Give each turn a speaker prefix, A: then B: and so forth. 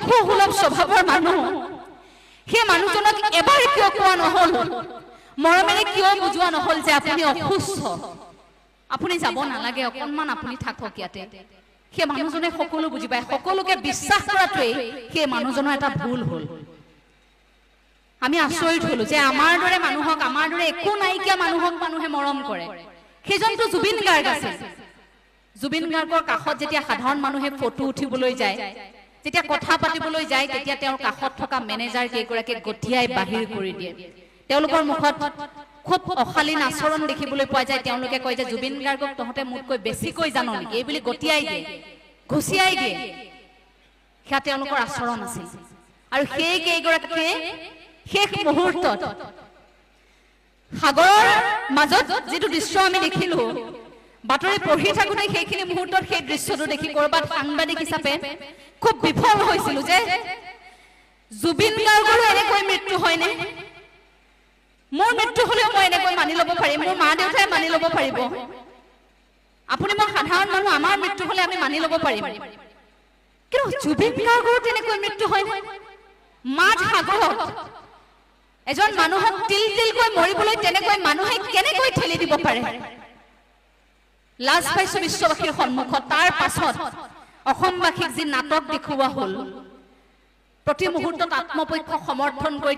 A: শিশু সুলভ মানুহ। সেই মানুহজনক এবাৰ কিয় কোৱা নহল? মৰমেৰে কিয় বুজোৱা নহল যে আপুনি অসুস্থ? আপুনি যাব নালাগে, অকণমান আপুনি থাকক ইয়াতে। সেই মানুহজনে সকলো বুজি পায়, সকলোকে বিশ্বাস কৰাটোৱেই সেই মানুহজনৰ এটা ভুল হ'ল। আমি আচৰিত হলো যে আমাৰ দৰে মানুহক, আমাৰ দৰে একো নাইকিয়া মানুহক মানুহে মৰম কৰে। সেইজনটো জুবিন গাৰ্গ আছিল। জুবিন গাৰ্গৰ কাষত যেতিয়া সাধাৰণ মানুহে ফটো উঠিবলৈ যায় যেতিয়া কথা পাতিবলৈ যায় তেতিয়া তেওঁৰ কাষত থকা মেনেজাৰ কেইগৰাকীক গঠিয়াই বাহিৰ কৰি দিয়ে। তেওঁলোকৰ মুখত খুব অশালীন আচৰণ দেখিবলৈ পোৱা যায়। তেওঁলোকে কয় যে জুবিন গাৰ্গক তহঁতে মোতকৈ বেছিকৈ জান নেকি? এই বুলি গতিয়াই দিয়ে। ঘুচিয়াই দিয়ে। সেয়া তেওঁলোকৰ আচৰণ আছিল। আৰু সেই কেইগৰাকীয়ে শেষ মুহূৰ্তত সাগৰৰ মাজত যিটো দৃশ্য আমি দেখিলো বাতৰি পঢ়ি থাকোতে সেইখিনি মুহূৰ্তত সেই দৃশ্যটো দেখি কৰবাত সাংবাদিক হিচাপে খুব বিফল হৈছিলো যে জুবিন গাৰ্গৰো এনেকৈ মৃত্যু হয়নে? মোৰ মৃত্যু হলেও মই এনেকৈ মানি ল'ব পাৰিম, মোৰ মা দেউতাই মানি ল'ব পাৰিব। আপুনি মই সাধাৰণ মানুহ, আমাৰ মৃত্যু হলে আমি মানি ল'ব পাৰিম। কিন্তু জুবিন গাৰ্গৰো তেনেকৈ মৃত্যু হয়নে মাছ সাগৰত এজন মানুহক তিল তিলকৈ মৰিবলৈ তেনেকৈ মানুহে কেনেকৈ ঠেলি দিব পাৰে? লাজ পাইছো বিশ্ববাসীৰ সন্মুখত, তাৰ পাছত অসমবাসীক যি নাটক দেখুওৱা হ'ল প্ৰতি মুহূৰ্তত আত্মপক্ষ সমৰ্থন কৰি